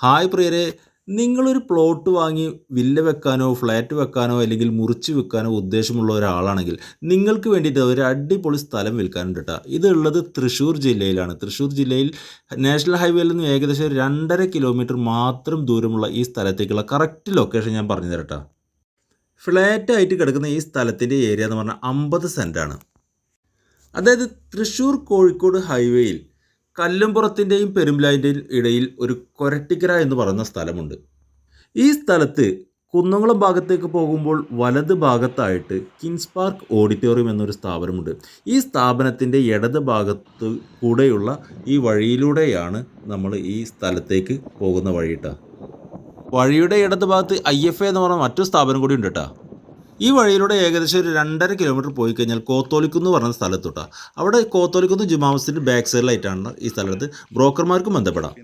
Hi പ്രിയരെ നിങ്ങളൊരു plot വാങ്ങി വില്ല വെക്കാനോ ഫ്ലാറ്റ് വെക്കാനോ അല്ലെങ്കിൽ മുറിച്ച് വെക്കാനോ ഉദ്ദേശമുള്ള ഒരാളാണെങ്കിൽ നിങ്ങൾക്ക് വേണ്ടിയിട്ട് ഒരു അടിപൊളി സ്ഥലം വിൽക്കാനുണ്ട് കേട്ടോ ഇതുള്ളത് തൃശ്ശൂർ ജില്ലയിലാണ്. തൃശ്ശൂർ ജില്ലയിൽ നാഷണൽ ഹൈവേയിൽ നിന്ന് ഏകദേശം രണ്ടര കിലോമീറ്റർ മാത്രം ദൂരമുള്ള ഈ സ്ഥലത്തേക്കുള്ള കറക്റ്റ് ലൊക്കേഷൻ ഞാൻ പറഞ്ഞു തരട്ടോ കേട്ടോ ഫ്ലാറ്റ് ആയിട്ട് കിടക്കുന്ന ഈ സ്ഥലത്തിന്റെ ഏരിയ എന്ന് പറഞ്ഞാൽ അമ്പത് സെന്റാണ് അതായത് തൃശ്ശൂർ കോഴിക്കോട് ഹൈവേയിൽ കല്ലുംപുറത്തിന്റെയും പെരുമ്പിലായിന്റെയും ഇടയിൽ ഒരു കൊരട്ടിക്കര എന്ന് പറയുന്ന സ്ഥലമുണ്ട്. ഈ സ്ഥലത്ത് കുന്നംകുളം ഭാഗത്തേക്ക് പോകുമ്പോൾ വലത് ഭാഗത്തായിട്ട് കിങ്സ് പാർക്ക് ഓഡിറ്റോറിയം എന്നൊരു സ്ഥാപനമുണ്ട്. ഈ സ്ഥാപനത്തിന്റെ ഇടത് ഭാഗത്ത് കൂടെയുള്ള ഈ വഴിയിലൂടെയാണ് നമ്മൾ ഈ സ്ഥലത്തേക്ക് പോകുന്ന വഴി വഴിയുടെ ഇടത് ഭാഗത്ത് ഐ എഫ് എ എന്ന് പറഞ്ഞ മറ്റൊരു സ്ഥാപനം കൂടി ഉണ്ട് കേട്ടോ. ഈ വഴിയിലൂടെ ഏകദേശം ഒരു രണ്ടര കിലോമീറ്റർ പോയി കഴിഞ്ഞാൽ കോത്തോലിക്കുന്ന് പറഞ്ഞ സ്ഥലത്തോട്ടാണ് അവിടെ കോത്തോലിക്കുന്ന് ജുമാ ബാക്ക് സൈഡിലായിട്ടാണ് ഈ സ്ഥലത്ത് ബ്രോക്കർമാർക്കും ബന്ധപ്പെടാം.